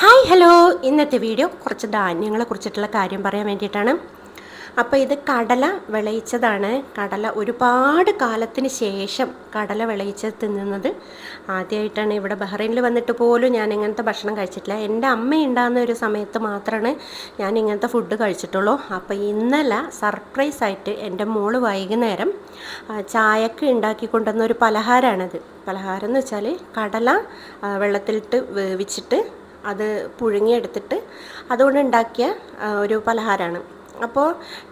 Hi hello ഇന്നത്തെ video കുറച്ച് ധാന്യങ്ങളെ കുറിച്ചിട്ടുള്ള കാര്യം പറയാൻ വേണ്ടിയിട്ടാണ്. അപ്പോൾ ഇത് കടല വിളയിച്ചതാണ്. കടല ഒരുപാട് കാലത്തിന് ശേഷം കടല വിളയിച്ച് തിന്നുന്നത്. ആദ്യമായിട്ടാണ് ഇവിടെ ബഹ്റൈനിൽ വന്നിട്ട് പോലും ഞാൻ ഇങ്ങനത്തെ ഭക്ഷണം കഴിച്ചിട്ടില്ല. എന്റെ അമ്മ ഉണ്ടാകുന്ന ഒരു സമയത്ത് മാത്രമാണ് ഞാൻ ഇങ്ങനത്തെ ഫുഡ് കഴിച്ചിട്ടുള്ളൂ. അപ്പോൾ ഇന്നലെ സർപ്രൈസ് ആയിട്ട് എന്റെ മോൾ വൈകുന്നേരം ചായക്ക് ഉണ്ടാക്കി കൊണ്ടുവന്ന ഒരു പലഹാരമാണിത്. പലഹാരം എന്ന് വെച്ചാൽ കടല വെള്ളത്തിലിട്ട് വേവിച്ചിട്ട് അത് പുഴുങ്ങിയെടുത്തിട്ട് അതുകൊണ്ട് ഉണ്ടാക്കിയ ഒരു പലഹാരമാണ് അപ്പോൾ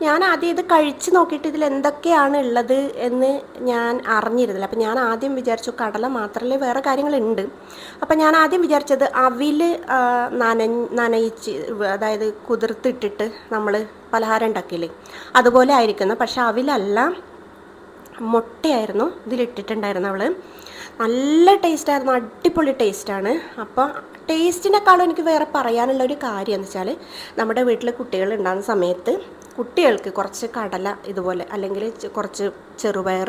ഞാൻ ആദ്യം ഇത് കഴിച്ച് നോക്കിയിട്ട് ഇതിൽ എന്തൊക്കെയാണ് ഉള്ളത് എന്ന് ഞാൻ അറിഞ്ഞിരുന്നില്ല. അപ്പോൾ ഞാൻ ആദ്യം വിചാരിച്ചു കടല മാത്രമല്ലേ വേറെ കാര്യങ്ങളുണ്ട്. അപ്പോൾ ഞാൻ ആദ്യം വിചാരിച്ചത് അവിൽ നന നനയിച്ച് അതായത് കുതിർത്തിട്ടിട്ട് നമ്മൾ പലഹാരം ഉണ്ടാക്കിയില്ലേ അതുപോലെ ആയിരിക്കുന്നു. പക്ഷെ അവിലല്ല മുട്ടയായിരുന്നു ഇതിലിട്ടിട്ടുണ്ടായിരുന്നു അവൾ നല്ല ടേസ്റ്റായിരുന്നു അടിപൊളി ടേസ്റ്റാണ് അപ്പോൾ ടേസ്റ്റിനേക്കാളും എനിക്ക് വേറെ പറയാനുള്ള ഒരു കാര്യം എന്ന് വെച്ചാൽ നമ്മുടെ വീട്ടിൽ കുട്ടികൾ ഉണ്ടാകുന്ന സമയത്ത് കുട്ടികൾക്ക് കുറച്ച് കടല ഇതുപോലെ അല്ലെങ്കിൽ കുറച്ച് ചെറുപയർ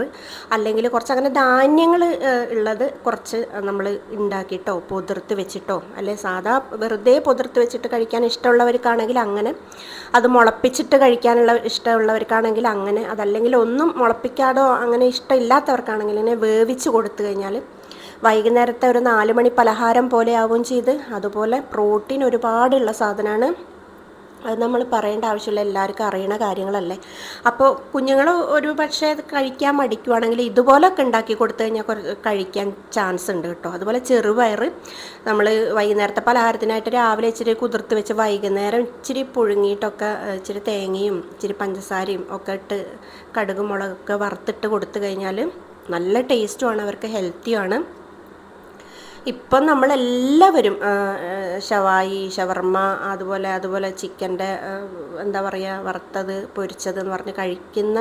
അല്ലെങ്കിൽ കുറച്ച് അങ്ങനെ ധാന്യങ്ങൾ ഉള്ളത് കുറച്ച് നമ്മൾ ഉണ്ടാക്കിയിട്ടോ പൊതിർത്ത് വെച്ചിട്ടോ അല്ലെങ്കിൽ സാധാ വെറുതെ പൊതിർത്ത് വെച്ചിട്ട് കഴിക്കാൻ ഇഷ്ടമുള്ളവർക്കാണെങ്കിൽ അങ്ങനെ അത് മുളപ്പിച്ചിട്ട് കഴിക്കാനുള്ള ഇഷ്ടമുള്ളവർക്കാണെങ്കിൽ അങ്ങനെ അതല്ലെങ്കിൽ ഒന്നും മുളപ്പിക്കാതോ അങ്ങനെ ഇഷ്ടമില്ലാത്തവർക്കാണെങ്കിൽ ഇങ്ങനെ വേവിച്ച് കൊടുത്തു കഴിഞ്ഞാൽ വൈകുന്നേരത്തെ ഒരു നാല് മണി പലഹാരം പോലെ ചെയ്ത് അതുപോലെ പ്രോട്ടീൻ ഒരുപാടുള്ള സാധനമാണ് അത് നമ്മൾ പറയേണ്ട ആവശ്യമില്ല എല്ലാവർക്കും അറിയണ കാര്യങ്ങളല്ലേ. അപ്പോൾ കുഞ്ഞുങ്ങൾ ഒരു പക്ഷേ കഴിക്കാൻ മടിക്കുവാണെങ്കിൽ ഇതുപോലൊക്കെ ഉണ്ടാക്കി കൊടുത്തു കഴിഞ്ഞാൽ കഴിക്കാൻ ചാൻസ് ഉണ്ട് കേട്ടോ. അതുപോലെ ചെറുപയർ നമ്മൾ വൈകുന്നേരത്തെ പലഹാരത്തിനായിട്ട് രാവിലെ ഇച്ചിരി കുതിർത്ത് വെച്ച് വൈകുന്നേരം ഇച്ചിരി പുഴുങ്ങിയിട്ടൊക്കെ ഇച്ചിരി തേങ്ങയും ഇച്ചിരി പഞ്ചസാരയും ഒക്കെ ഇട്ട് കടുക് മുളകൊക്കെ വറുത്തിട്ട് കൊടുത്തു കഴിഞ്ഞാൽ നല്ല ടേസ്റ്റുമാണ് അവർക്ക് ഹെൽത്തിയാണ് ഇപ്പം നമ്മളെല്ലാവരും ഷവായി ഷവർമ്മ അതുപോലെ അതുപോലെ ചിക്കന്റെ എന്താ പറയുക വറുത്തത് പൊരിച്ചത് എന്ന് പറഞ്ഞ് കഴിക്കുന്ന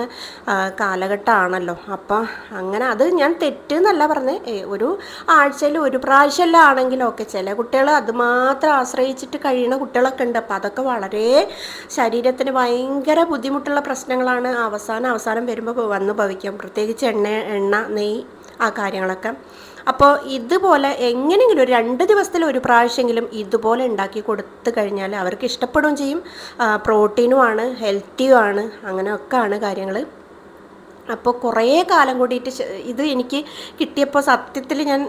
കാലഘട്ടമാണല്ലോ. അപ്പം അങ്ങനെ അത് ഞാൻ തെറ്റ് എന്നല്ല പറഞ്ഞത് ഒരു ആഴ്ചയിൽ ഒരു പ്രാവശ്യമല്ല ആണെങ്കിലും ഒക്കെ ചില കുട്ടികൾ അതുമാത്രം ആശ്രയിച്ചിട്ട് കഴിയുന്ന കുട്ടികളൊക്കെ ഉണ്ട്. അപ്പം അതൊക്കെ വളരെ ശരീരത്തിന് ഭയങ്കര ബുദ്ധിമുട്ടുള്ള പ്രശ്നങ്ങളാണ്. അവസാനം അവസാനം വരുമ്പോൾ വന്ന് ഭവിക്കാം. പ്രത്യേകിച്ച് എണ്ണ എണ്ണ നെയ്യ് ആ കാര്യങ്ങളൊക്കെ. അപ്പോൾ ഇതുപോലെ എങ്ങനെയെങ്കിലും ഒരു രണ്ട് ദിവസത്തിൽ ഒരു പ്രാവശ്യമെങ്കിലും ഇതുപോലെ ഉണ്ടാക്കി കൊടുത്തു കഴിഞ്ഞാൽ അവർക്ക് ഇഷ്ടപ്പെടുകയും ചെയ്യും. പ്രോട്ടീനുമാണ് ഹെൽത്തിയുമാണ് അങ്ങനെയൊക്കെ ആണ് കാര്യങ്ങൾ അപ്പോൾ കുറേ കാലം കൂടിയിട്ട് ഇത് എനിക്ക് കിട്ടിയപ്പോൾ സത്യത്തിൽ ഞാൻ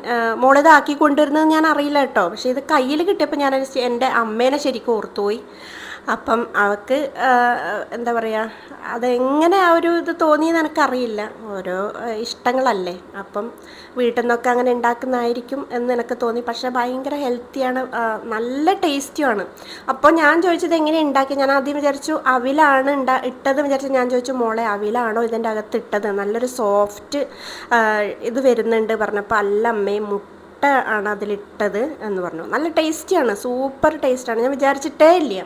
മോളിതാക്കി കൊണ്ടുവരുന്നത് ഞാൻ അറിയില്ല കേട്ടോ. പക്ഷേ ഇത് കയ്യിൽ കിട്ടിയപ്പോൾ ഞാൻ എന്റെ അമ്മേനെ ശരിക്കും ഓർത്തുപോയി. അപ്പം അവൾക്ക് എന്താ പറയുക അതെങ്ങനെ ആ ഒരു ഇത് തോന്നിയെന്ന് എനിക്കറിയില്ല. ഓരോ ഇഷ്ടങ്ങളല്ലേ. അപ്പം വീട്ടിൽ നിന്നൊക്കെ അങ്ങനെ ഉണ്ടാക്കുന്നതായിരിക്കും എന്ന് എനിക്ക് തോന്നി. പക്ഷേ ഭയങ്കര ഹെൽത്തിയാണ് നല്ല ടേസ്റ്റിയുമാണ്. അപ്പോൾ ഞാൻ ചോദിച്ചത് എങ്ങനെ ഉണ്ടാക്കി ഞാൻ ആദ്യം വിചാരിച്ചു അവിലാണ് ഉണ്ടാ ഇട്ടത് വിചാരിച്ചു. ഞാൻ ചോദിച്ചു മോളെ അവിലാണോ ഇതിന്റെ അകത്ത് ഇട്ടത്? നല്ലൊരു സോഫ്റ്റ് ഇത് വരുന്നുണ്ട് പറഞ്ഞപ്പോൾ അല്ല അമ്മേ മുട്ട ആണ് അതിലിട്ടത് എന്ന് പറഞ്ഞു. നല്ല ടേസ്റ്റിയാണ് സൂപ്പർ ടേസ്റ്റാണ്. ഞാൻ വിചാരിച്ചിട്ടേ ഇല്ല.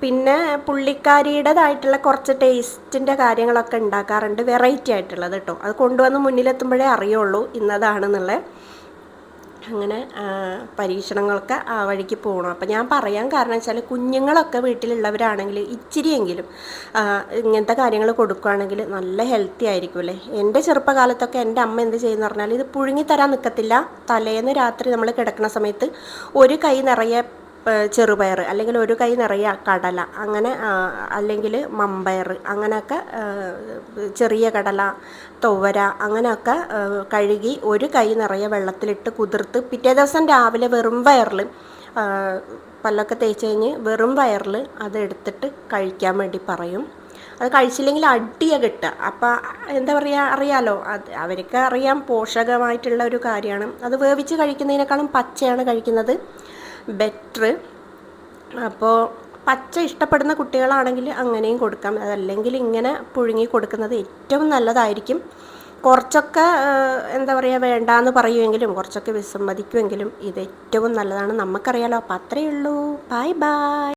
പിന്നെ പുള്ളിക്കാരിയുടേതായിട്ടുള്ള കുറച്ച് ടേസ്റ്റിന്റെ കാര്യങ്ങളൊക്കെ ഉണ്ടാക്കാറുണ്ട് വെറൈറ്റി ആയിട്ടുള്ളത് കേട്ടോ. അത് കൊണ്ടുവന്ന് മുന്നിലെത്തുമ്പോഴേ അറിയുള്ളൂ ഇന്നതാണെന്നുള്ളത്. അങ്ങനെ പരീക്ഷണങ്ങളൊക്കെ ആ വഴിക്ക് പോകണം അപ്പം ഞാൻ പറയാൻ കാരണം വെച്ചാൽ കുഞ്ഞുങ്ങളൊക്കെ വീട്ടിലുള്ളവരാണെങ്കിൽ ഇച്ചിരിയെങ്കിലും ഇങ്ങനത്തെ കാര്യങ്ങൾ കൊടുക്കുകയാണെങ്കിൽ നല്ല ഹെൽത്തി ആയിരിക്കും അല്ലേ? എന്റെ ചെറുപ്പകാലത്തൊക്കെ എന്റെ അമ്മ എന്ത് ചെയ്യുന്ന പറഞ്ഞാൽ ഇത് പുഴുങ്ങി തരാൻ നിൽക്കത്തില്ല തലേന്ന് രാത്രി നമ്മൾ കിടക്കുന്ന സമയത്ത് ഒരു കൈ നിറയെ ചെറുപയർ അല്ലെങ്കിൽ ഒരു കൈ നിറയെ കടല അങ്ങനെ അല്ലെങ്കിൽ മമ്പയർ അങ്ങനെയൊക്കെ ചെറിയ കടല തുവര അങ്ങനെയൊക്കെ കഴുകി ഒരു കൈ നിറയെ വെള്ളത്തിലിട്ട് കുതിർത്ത് പിറ്റേ ദിവസം രാവിലെ വെറും വയറിൽ പല്ലൊക്കെ തേച്ച് കഴിഞ്ഞ് വെറും വയറിൽ അതെടുത്തിട്ട് കഴിക്കാൻ വേണ്ടി പറയും. അത് കഴിച്ചില്ലെങ്കിൽ അടിയ കിട്ടുക. അപ്പം എന്താ പറയുക അറിയാലോ? അത് അവർക്ക് അറിയാം പോഷകമായിട്ടുള്ള ഒരു കാര്യമാണ്. അത് വേവിച്ച് കഴിക്കുന്നതിനേക്കാളും പച്ചയാണ് കഴിക്കുന്നത്. ബെറ്റർ അപ്പോൾ പച്ച ഇഷ്ടപ്പെടുന്ന കുട്ടികളാണെങ്കിൽ അങ്ങനെയും കൊടുക്കാം. അതല്ലെങ്കിൽ ഇങ്ങനെ പുഴുങ്ങി കൊടുക്കുന്നത് ഏറ്റവും നല്ലതായിരിക്കും. കുറച്ചൊക്കെ എന്താ പറയുക വേണ്ടാന്ന് പറയുമെങ്കിലും കുറച്ചൊക്കെ വിസമ്മതിക്കുമെങ്കിലും ഇത് ഏറ്റവും നല്ലതാണ്. നമുക്കറിയാലോ. അപ്പോൾ അത്രയേ ഉള്ളൂ. Bye bye.